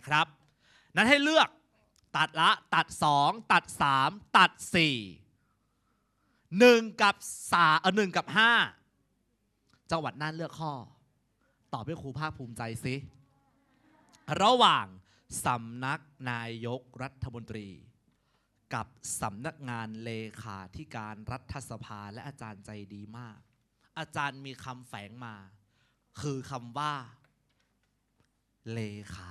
นะครับ นั้นให้เลือกตัดละตัด 2 ตัด 3 ตัด 4 1 กับ3เออหนึ่งกับ 5 จังหวัดน่านเลือกข้อ ตอบให้ครูภาคภูมิใจสิ ระหว่างสำนักนายกรัฐมนตรี กับสำนักงานเลขาธิการรัฐสภาและอาจารย์ใจดีมาก อาจารย์มีคำแฝงมา คือคำว่า เลขา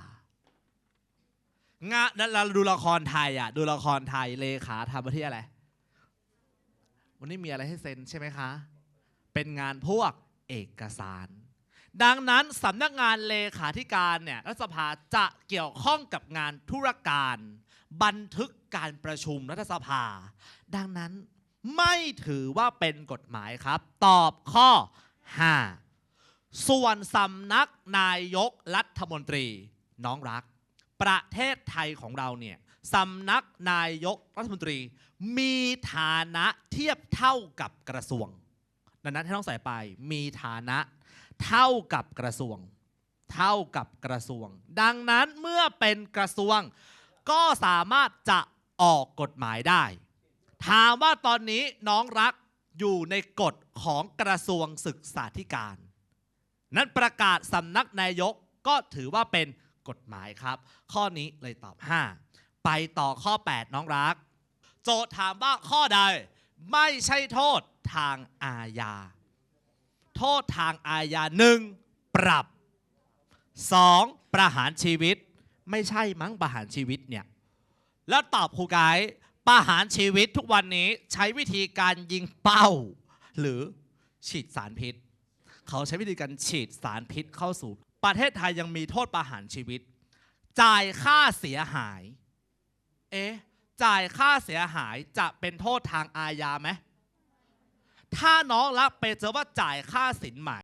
งานเราดูละครไทยอะ ดูละครไทยเลขาทำมาที่อะไร วันนี้มีอะไรให้เซ็นใช่ไหมคะ เป็นงานพวกเอกสาร ดังนั้นสำนักงานเลขาธิการเนี่ยรัฐสภาจะเกี่ยวข้องกับงานธุรการ บันทึกการประชุมรัฐสภา ดังนั้นไม่ถือว่าเป็นกฎหมายครับ ตอบข้อ 5 ส่วนสำนักนายกรัฐมนตรี น้องรัก ประเทศไทยของเราเนี่ยสำนักนายกรัฐมนตรี มีฐานะเทียบเท่ากับกระทรวง ดังนั้นให้น้องใส่ไปมีฐานะเท่ากับกระทรวง เท่ากับกระทรวง ดังนั้นเมื่อเป็นกระทรวง ก็สามารถจะออกกฎหมายได้ ถามว่าตอนนี้น้องรักอยู่ในกฎของกระทรวงศึกษาธิการ นั้นประกาศสำนักนายกก็ถือว่าเป็น กฎหมายครับ ข้อนี้เลยตอบ 5 ไปต่อข้อ 8 น้องรัก โจทย์ถามว่าข้อใด ไม่ใช่โทษทางอาญา โทษทางอาญาหนึ่งปรับ 2. ประหารชีวิต ไม่ใช่มั้งประหารชีวิตเนี่ย แล้วตอบครูไกด์ประหารชีวิตทุกวันนี้ใช้วิธีการยิงเป้า หรือฉีดสารพิษ เขาใช้วิธีการฉีดสารพิษเข้าสู่ ประเทศไทยยังมีโทษประหารชีวิต จ่ายค่าเสียหาย เอ๊ะจ่ายค่าเสียหายจะเป็นโทษทางอาญาไหมถ้าน้องรับไปเจอว่าจ่ายค่าสินใหม่